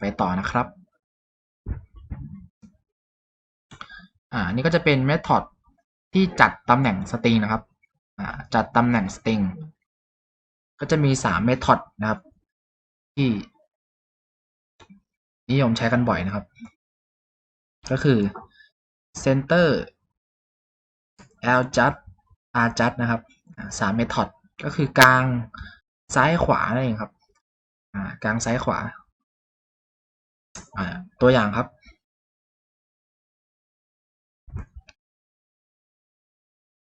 ไปต่อนะครับ อ่า นี่ก็จะเป็นเมธอดที่จัดตำแหน่งสตริงนะครับ อ่า จัดตำแหน่งสตริง ก็จะมีสามเมธอดนะครับ ที่นิยมใช้กันบ่อยนะครับ ก็คือ center l just r just นะครับสามเมธอดก็คือกลางซ้ายขวานั่นเองครับอ่ากลางซ้ายขวา อ่าตัวอย่างครับ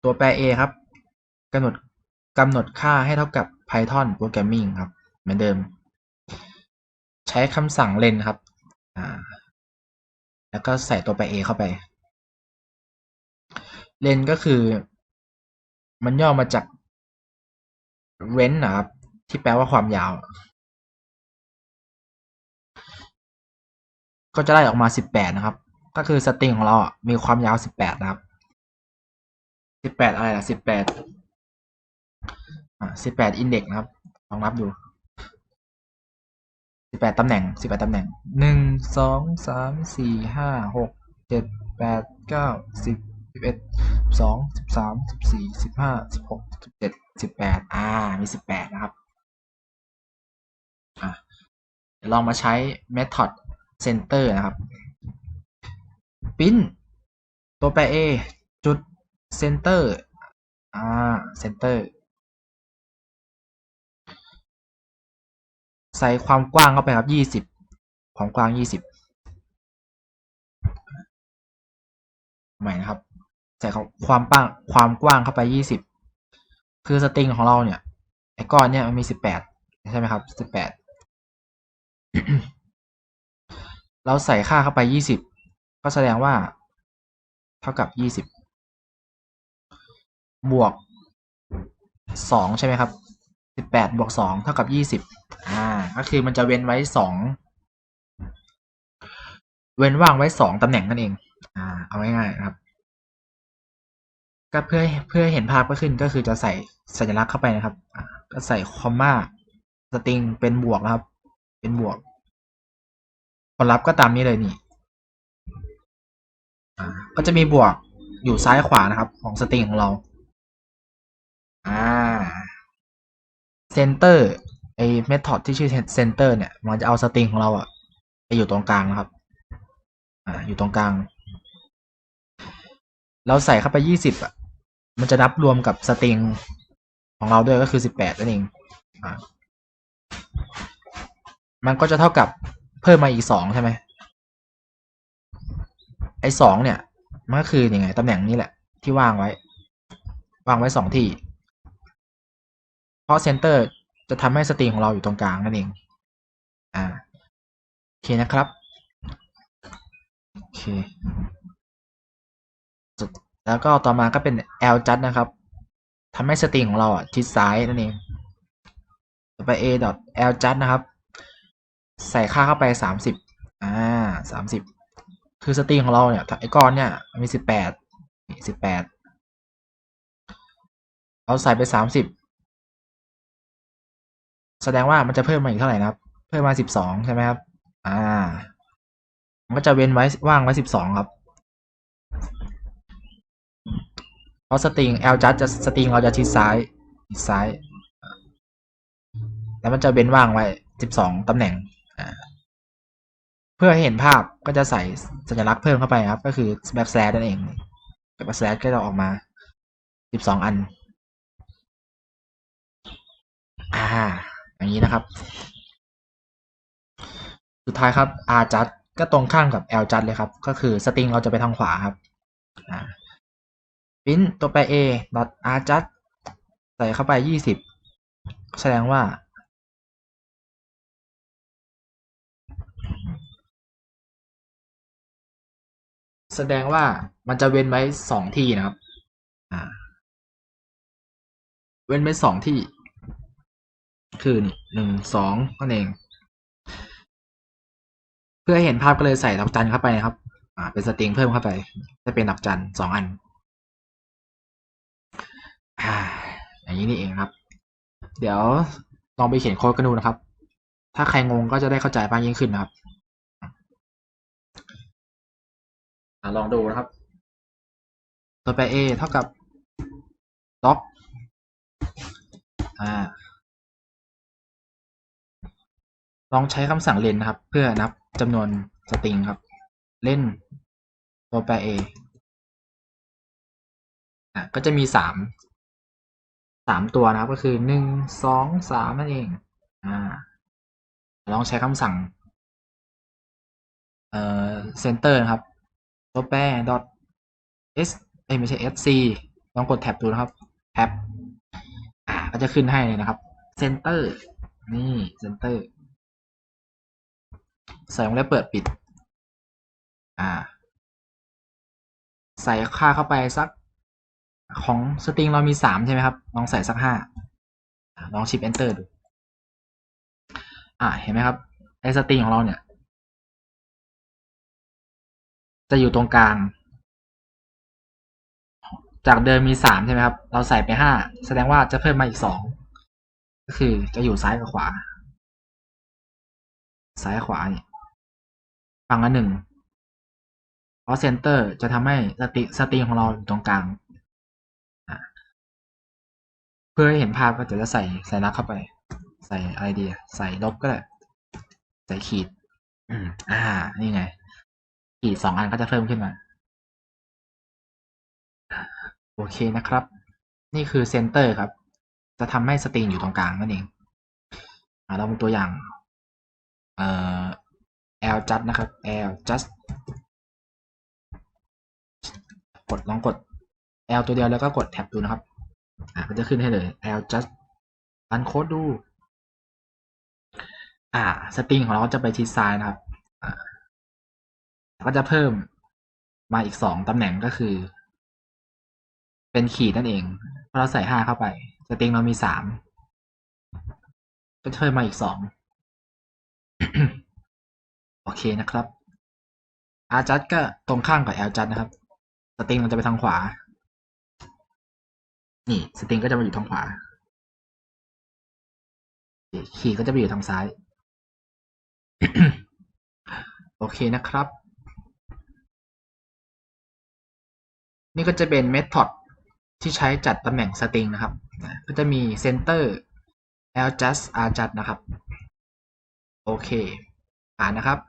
ตัวแปร A ครับกำหนดกำหนดค่าให้เท่ากับ Python Programming ครับ เหมือนเดิม ใช้คำสั่งเลนครับอ่าแล้วก็ใส่ตัวแปร A เข้าไปเลนก็คือ มันย่อมาจากเว้นนะครับ ที่แปลว่าความยาว ก็จะได้ออกมาสิบแปดนะครับ ก็คือสตริงของเราอะมีความยาวสิบแปดนะครับสิบแปดอะไรล่ะสิบแปดอ่าสิบแปดอินเด็กนะครับลองนับดูสิบแปดตำแหน่งสิบแปดตำแหน่งหนึ่งสองสามสี่ห้าหกเจ็ดแปดเก้าสิบสิบเอ็ดสองสิบสามสิบสี่สิบห้าสิบหกสิบเจ็ดสิบแปดอ่ามีสิบแปดนะครับอะเดี๋ยวลองมาใช้ method center นะครับ pin ตัวแปร a จุด center อ่า center ใส่ความกว้างเข้าไปครับยี่สิบความกว้างยี่สิบใหม่นะครับ ใส่ความกว้างความกว้างเข้าไปยี่สิบคือสตริงของเราเนี่ยไอ้ก้อนเนี่ยมันมีสิบแปดใช่ไหมครับสิบแปด เราใส่ค่าเข้าไปยี่สิบก็แสดงว่า เท่ากับยี่สิบบวกสองใช่ไหมครับสิบแปดบวกสองเท่ากับยี่สิบอ่า ก็คือมันจะเว้นไว้สองเว้นว่างไว้สองตำแหน่งนั่นเอง อ่า เอาง่ายๆนะครับ ก็เพื่อเพื่อเห็นภาพก็ขึ้นก็คือจะใส่สัญลักษณ์เข้าไปนะครับ ก็ใส่คอมมาสตริงเป็นบวกนะครับ เป็นบวก ผลลัพธ์ก็ตามนี้เลยนี่ก็จะมีบวกอยู่ซ้ายขวานะครับ ของสตริงของเรา อ่าเซนเตอร์ไอ้เมธอดที่ชื่อเซนเตอร์เนี่ย มันจะเอาสตริงของเราอะไปอยู่ตรงกลางนะครับ อ่า อยู่ตรงกลาง เราใส่เข้าไปยี่สิบอะมันจะนับรวมกับสตริงของเราด้วยก็คือสิบแปดนั่นเอง อ่า มันก็จะเท่ากับ เพิ่มมาอีกสองใช่ไหมไอ้สองเนี่ยมันก็คืออยังไงตำแหน่งนี้แหละ ที่ว่างไว้ วางไว้สองที่ เพราะเซนเตอร์จะทำให้สตริงของเราอยู่ตรงกลางนั่นเอง อ่าโอเคนะครับโอเคแล้วก็ต่อมาก็เป็น L จัดนะครับทำให้สตริงของเราอะชิดซ้ายนั่นเอง ต่อไป A dot L จัดนะครับ ใส่ค่าเข้าไปสามสิบอ่าสามสิบคือสตริงของเราเนี่ยไอ้ก้อนเนี่ยมีสิบแปดสิบแปดเราใส่ไปสามสิบแสดงว่ามันจะเพิ่มมาอีกเท่าไหร่นะครับ เพิ่มมาสิบสองใช่ไหมครับ อ่า มันก็จะเว้นไว้ว่างไว้สิบสองครับ เพราะสตริง L จัดจะสตริงเราจะชิดซ้ายชิดซ้าย แล้วมันจะเว้นว่างไว้สิบสองตำแหน่ง เพื่อให้เห็นภาพก็จะใส่สัญลักษณ์เพิ่มเข้าไปครับ ก็คือ backslash นั่นเองกับ backslash ก็จะออกมาสิบสองอัน อ่า อย่างนี้นะครับ สุดท้ายครับ r จัดก็ตรงข้ามกับ l จัดเลยครับ ก็คือสตริงเราจะไปทางขวาครับอ่าพินตัวแปร a dot r จัดใส่เข้าไปยี่สิบแสดงว่า แสดงว่ามันจะเว้นไว้สองที่นะครับอ่าเว้นไว้สองที่ คือหนึ่งสองนั่นเอง เพื่อเห็นภาพก็เลยใส่ดอกจันเข้าไปนะครับ อ่า เป็นสตริงเพิ่มเข้าไป จะเป็นดอกจันสองอันอ่าอย่างนี้นี่เองครับ เดี๋ยวลองไปเขียนโค้ดกันดูนะครับ ถ้าใครงงก็จะได้เข้าใจมากยิ่งขึ้นนะครับ ลองดูนะครับ ตัวแปร a เท่ากับ doc อ่าลองใช้คำสั่งเล่นนะครับ เพื่อนับจำนวนสตริงครับ เล่นตัวแปร a อะก็จะมีสามสามตัวนะครับก็คือหนึ่งสองสามนั่นเอง อ่า ลองใช้คำสั่ง เอ่อ center นะครับ ตัวแปร dot s เอ้ยไม่ใช่ sc ลองกดแท็บดูนะครับแท็บอ่าก็จะขึ้นให้เลยนะครับ center นี่ center ใส่วงเล็บเปิดปิด อ่า ใส่ค่าเข้าไปสักของสตริงเรามีสามใช่ไหมครับ ลองใส่สักห้าลองชิป enter ดู อ่า เห็นไหมครับ ไอสตริงของเราเนี่ย จะอยู่ตรงกลาง จากเดิมมีสามใช่ไหมครับ เราใส่ไปห้าแสดงว่าจะเพิ่มมาอีกสองก็คือจะอยู่ซ้ายกับขวา ซ้ายขวาเนี่ยฝั่งละหนึ่งเพราะเซนเตอร์จะทำให้สติสตรีของเราอยู่ตรงกลางอะเพื่อให้เห็นภาพก็จะจะใส่ใส่นักเข้าไป ใส่อะไรดีอะใส่ลบก็ได้ ใส่ขีดอืมอ่า นี่ไง ขีดสองอันก็จะเพิ่มขึ้นมา โอเคนะครับ นี่คือเซนเตอร์ครับ จะทำให้สตรีงอยู่ตรงกลางนั่นเองอ่าเราเป็นตัวอย่างเอ่อ L just นะครับ L just กดลองกด L ตัวเดียวแล้วก็กดแท็บดูนะครับ อ่ามันจะขึ้นให้เลย L just รันโค้ดดู อ่า สตริงของเราจะไปที่ซ้ายนะครับ อ่า ก็จะเพิ่มมาอีกสองตำแหน่งก็คือ เป็นขีดนั่นเองพอเราใส่ห้าเข้าไปสตริงเรามีสามก็เพิ่มมาอีกสองโอเคนะครับ R จัดก็ตรงข้ามกับ L จัดนะครับ สตริงมันจะไปทางขวา นี่สตริงก็จะมาอยู่ทางขวาขีดก็จะไปอยู่ทางซ้าย โอเคนะครับ นี่ก็จะเป็นเมธอดที่ใช้จัดตำแหน่งสตริงนะครับ ก็จะมี center l just r just นะครับ โอเคผ่านนะครับ